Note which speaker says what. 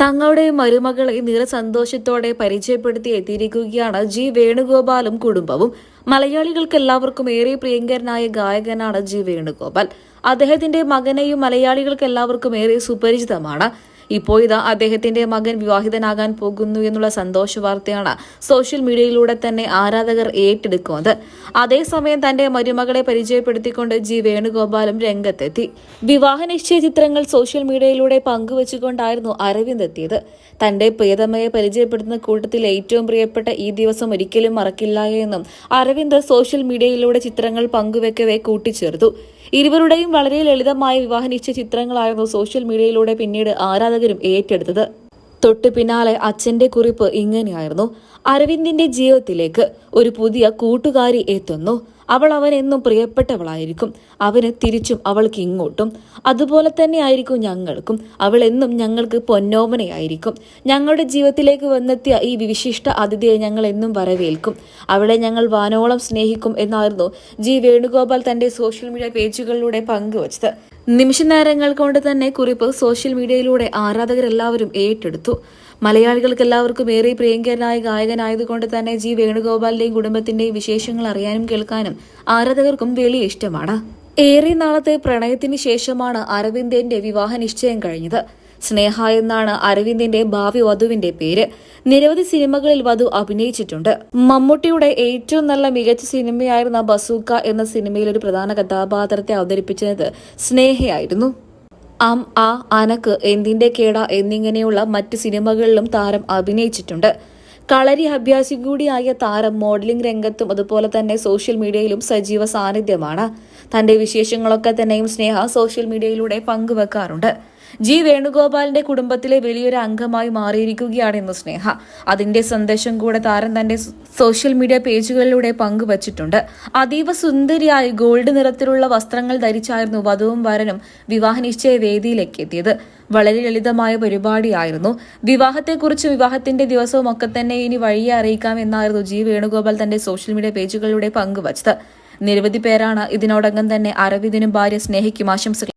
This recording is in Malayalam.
Speaker 1: തങ്ങളുടെ മരുമകളെ നിറസന്തോഷത്തോടെ പരിചയപ്പെടുത്തി എത്തിയിരിക്കുകയാണ് ജി വേണുഗോപാലും കുടുംബവും. മലയാളികൾക്ക് എല്ലാവർക്കും ഏറെ പ്രിയങ്കരനായ ഗായകനാണ് ജി വേണുഗോപാൽ. അദ്ദേഹത്തിന്റെ മകനെയും മലയാളികൾക്ക് എല്ലാവർക്കും ഏറെ സുപരിചിതമാണ്. ഇപ്പോൾ ഇതാ അദ്ദേഹത്തിന്റെ മകൻ വിവാഹിതനാകാൻ പോകുന്നു എന്നുള്ള സന്തോഷ വാർത്തയാണ് സോഷ്യൽ മീഡിയയിലൂടെ തന്നെ ആരാധകർ ഏറ്റെടുക്കുന്നത്. അതേസമയം തന്റെ മരുമകളെ പരിചയപ്പെടുത്തിക്കൊണ്ട് ജി വേണുഗോപാലും രംഗത്തെത്തി. വിവാഹ നിശ്ചയ ചിത്രങ്ങൾ സോഷ്യൽ മീഡിയയിലൂടെ പങ്കുവച്ചുകൊണ്ടായിരുന്നു അരവിന്ദ് എത്തിയത്. തന്റെ പ്രിയതമയെ പരിചയപ്പെടുത്തുന്ന കൂട്ടത്തിൽ ഏറ്റവും പ്രിയപ്പെട്ട ഈ ദിവസം ഒരിക്കലും മറക്കില്ല എന്നും അരവിന്ദ് സോഷ്യൽ മീഡിയയിലൂടെ ചിത്രങ്ങൾ പങ്കുവെക്കവേ കൂട്ടിച്ചേർത്തു. ഇരുവരുടെയും വളരെ ലളിതമായ വിവാഹ നിശ്ചയ ചിത്രങ്ങളായിരുന്നു സോഷ്യൽ മീഡിയയിലൂടെ പിന്നീട് ആരാധകരും ഏറ്റെടുത്തത്. തൊട്ടു പിന്നാലെ അച്ഛന്റെ കുറിപ്പ് ഇങ്ങനെയായിരുന്നു. അരവിന്ദിന്റെ ജീവിതത്തിലേക്ക് ഒരു പുതിയ കൂട്ടുകാരി എത്തുന്നു. അവൾ അവൻ എന്നും പ്രിയപ്പെട്ടവളായിരിക്കും. അവന് തിരിച്ചും അവൾക്ക് ഇങ്ങോട്ടും. അതുപോലെ തന്നെ ആയിരിക്കും ഞങ്ങൾക്കും. അവൾ എന്നും ഞങ്ങൾക്ക് പൊന്നോമനയായിരിക്കും. ഞങ്ങളുടെ ജീവിതത്തിലേക്ക് വന്നെത്തിയ ഈ വിശിഷ്ട അതിഥിയെ ഞങ്ങൾ എന്നും വരവേൽക്കും. അവളെ ഞങ്ങൾ വാനോളം സ്നേഹിക്കും എന്നായിരുന്നു ജി വേണുഗോപാൽ തന്റെ സോഷ്യൽ മീഡിയ പേജുകളിലൂടെ പങ്കുവച്ചത്. നിമിഷ നേരങ്ങൾ കൊണ്ട് തന്നെ കുറിപ്പ് സോഷ്യൽ മീഡിയയിലൂടെ ആരാധകരെല്ലാവരും ഏറ്റെടുത്തു. മലയാളികൾക്ക് എല്ലാവർക്കും ഏറെ പ്രിയങ്കരനായ ഗായകനായതുകൊണ്ട് തന്നെ ജി വേണുഗോപാലിന്റെയും കുടുംബത്തിന്റെയും വിശേഷങ്ങൾ അറിയാനും കേൾക്കാനും ആരാധകർക്കും വലിയ ഇഷ്ടമാണ്. ഏറെ നാളത്തെ പ്രണയത്തിന് ശേഷമാണ് അരവിന്ദന്റെ വിവാഹ നിശ്ചയം കഴിഞ്ഞത്. സ്നേഹ എന്നാണ് അരവിന്ദിന്റെ ഭാവി വധുവിന്റെ പേര്. നിരവധി സിനിമകളിൽ വധു അഭിനയിച്ചിട്ടുണ്ട്. മമ്മൂട്ടിയുടെ ഏറ്റവും നല്ല മികച്ച സിനിമയായിരുന്ന ബസൂക്ക എന്ന സിനിമയിൽ ഒരു പ്രധാന കഥാപാത്രത്തെ അവതരിപ്പിച്ചത് സ്നേഹയായിരുന്നു. അം ആ അനക്ക് എന്തിന്റെ കേട എന്നിങ്ങനെയുള്ള മറ്റ് സിനിമകളിലും താരം അഭിനയിച്ചിട്ടുണ്ട്. കളരി അഭ്യാസി കൂടിയായ താരം മോഡലിംഗ് രംഗത്തും അതുപോലെ തന്നെ സോഷ്യൽ മീഡിയയിലും സജീവ സാന്നിധ്യമാണ്. തന്റെ വിശേഷങ്ങളൊക്കെ തന്നെയും സ്നേഹ സോഷ്യൽ മീഡിയയിലൂടെ പങ്കുവെക്കാറുണ്ട്. ജി വേണുഗോപാലിന്റെ കുടുംബത്തിലെ വലിയൊരു അംഗമായി മാറിയിരിക്കുകയാണെന്ന് സ്നേഹ. അതിന്റെ സന്ദേശം കൂടെ താരം തന്റെ സോഷ്യൽ മീഡിയ പേജുകളിലൂടെ പങ്കുവച്ചിട്ടുണ്ട്. അതീവ സുന്ദരിയായി ഗോൾഡ് നിറത്തിലുള്ള വസ്ത്രങ്ങൾ ധരിച്ചായിരുന്നു വധുവും വരനും വിവാഹ നിശ്ചയ വേദിയിലേക്ക് എത്തിയത്. വളരെ ലളിതമായ പരിപാടിയായിരുന്നു. വിവാഹത്തെക്കുറിച്ച് വിവാഹത്തിന്റെ ദിവസവും ഒക്കെ തന്നെ ഇനി വഴിയെ അറിയിക്കാം എന്നായിരുന്നു ജി വേണുഗോപാൽ തന്റെ സോഷ്യൽ മീഡിയ പേജുകളിലൂടെ പങ്കുവച്ചത്. നിരവധി പേരാണ് ഇതിനോടകം തന്നെ അരവിന്ദിനും ഭാര്യ സ്നേഹിക്കും ആശംസകൾ